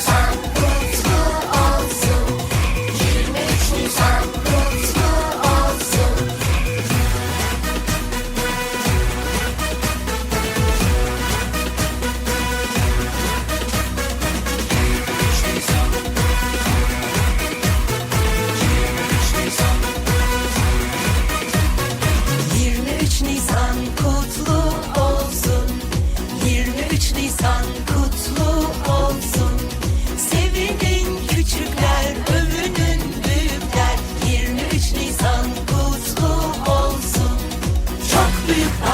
Nisan kutlu olsun. 23 Nisan kutlu olsun. Nisan kutlu olsun 23 Nisan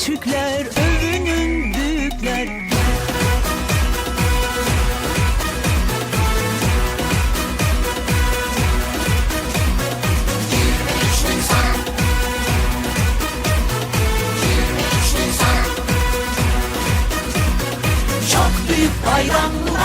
küçükler, övünün büyükler. Çok büyük bayram